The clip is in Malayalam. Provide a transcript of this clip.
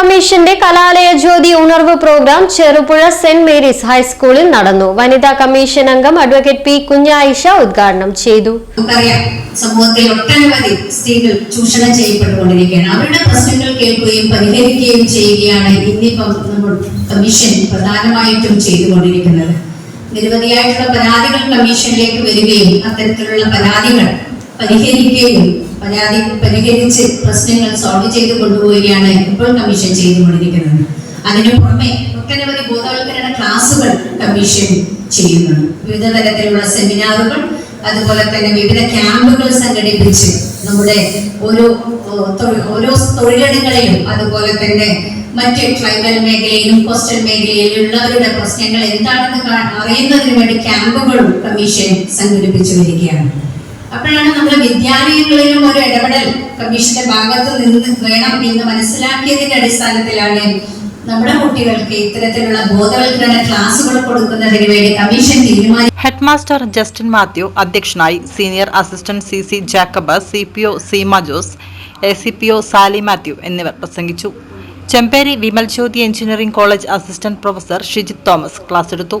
കമ്മീഷന്റെ കലാലയ ജ്യോതി ഉണർവ് പ്രോഗ്രാം ചെറുപുഴ സെന്റ് മേരീസ് ഹൈസ്കൂളിൽ നടന്നു. വനിതാ കമ്മീഷൻ അംഗം അഡ്വക്കേറ്റ് പി കുഞ്ഞായിഷ ഉദ്ഘാടനം ചെയ്തു. സമൂഹത്തിൽ ഒട്ടനവധി സ്ത്രീകൾ ചൂഷണം ചെയ്യപ്പെട്ടുകൊണ്ടിരിക്കുകയാണ്. അവരുടെ പ്രശ്നങ്ങൾ കേൾക്കുകയും പരിഹരിക്കുകയും ചെയ്യുകയാണ് ഇന്നിപ്പം കമ്മീഷൻ പ്രധാനമായിട്ടും ചെയ്തുകൊണ്ടിരിക്കുന്നത്. നിരവധിയായിട്ടുള്ള പരാതികൾ കമ്മീഷനിലേക്ക് വരികയും അത്തരത്തിലുള്ള പരാതികൾ പരിഹരിക്കുകയും പരാതി പരിഹരിച്ച് പ്രശ്നങ്ങൾ സോൾവ് ചെയ്ത് കൊണ്ടുപോവുകയാണ് ഇപ്പോൾ കമ്മീഷൻ ചെയ്തുകൊണ്ടിരിക്കുന്നത്. അതിനു പുറമെ ഒട്ടനവധി ബോധവൽക്കരണ ക്ലാസുകൾ കമ്മീഷൻ ചെയ്യുന്നുണ്ട്. വിവിധ തരത്തിലുള്ള സെമിനാറുകൾ അതുപോലെ തന്നെ വിവിധ ക്യാമ്പുകൾ സംഘടിപ്പിച്ച് നമ്മുടെ ഓരോ ഓരോ തൊഴിലിടങ്ങളിലും അതുപോലെ തന്നെ മറ്റ് ട്രൈബൽ മേഖലയിലും കോസ്റ്റൽ മേഖലയിലുള്ളവരുടെ പ്രശ്നങ്ങൾ എന്താണെന്ന് അറിയുന്നതിന് വേണ്ടി ക്യാമ്പുകളും കമ്മീഷൻ സംഘടിപ്പിച്ചു വരികയാണ്. അപ്പോഴാണ് നമ്മൾ വിദ്യാലയങ്ങളിലും ഒരു ഇടപെടൽ കമ്മീഷന്റെ ഭാഗത്ത് നിന്ന് വേണം എന്ന് മനസ്സിലാക്കിയതിന്റെ അടിസ്ഥാനത്തിലാണ് നമ്മുടെ കുട്ടികൾക്ക് ഇത്തരത്തിലുള്ള ബോധവൽക്കരണ ക്ലാസ്സുകൾ കൊടുക്കുന്നതിന് വേണ്ടി കമ്മീഷൻ തീരുമാനിച്ചു ഹെഡ്മാസ്റ്റർ ജസ്റ്റിൻ മാത്യു അധ്യക്ഷനായി senior assistant C C Jacob C P O Seema Jose A C P O Sally Mathew എന്നിവർ പ്രസംഗിച്ചു. Chemperi Vimal Jyothi engineering college assistant professor Shijith Thomas class എടുത്തു.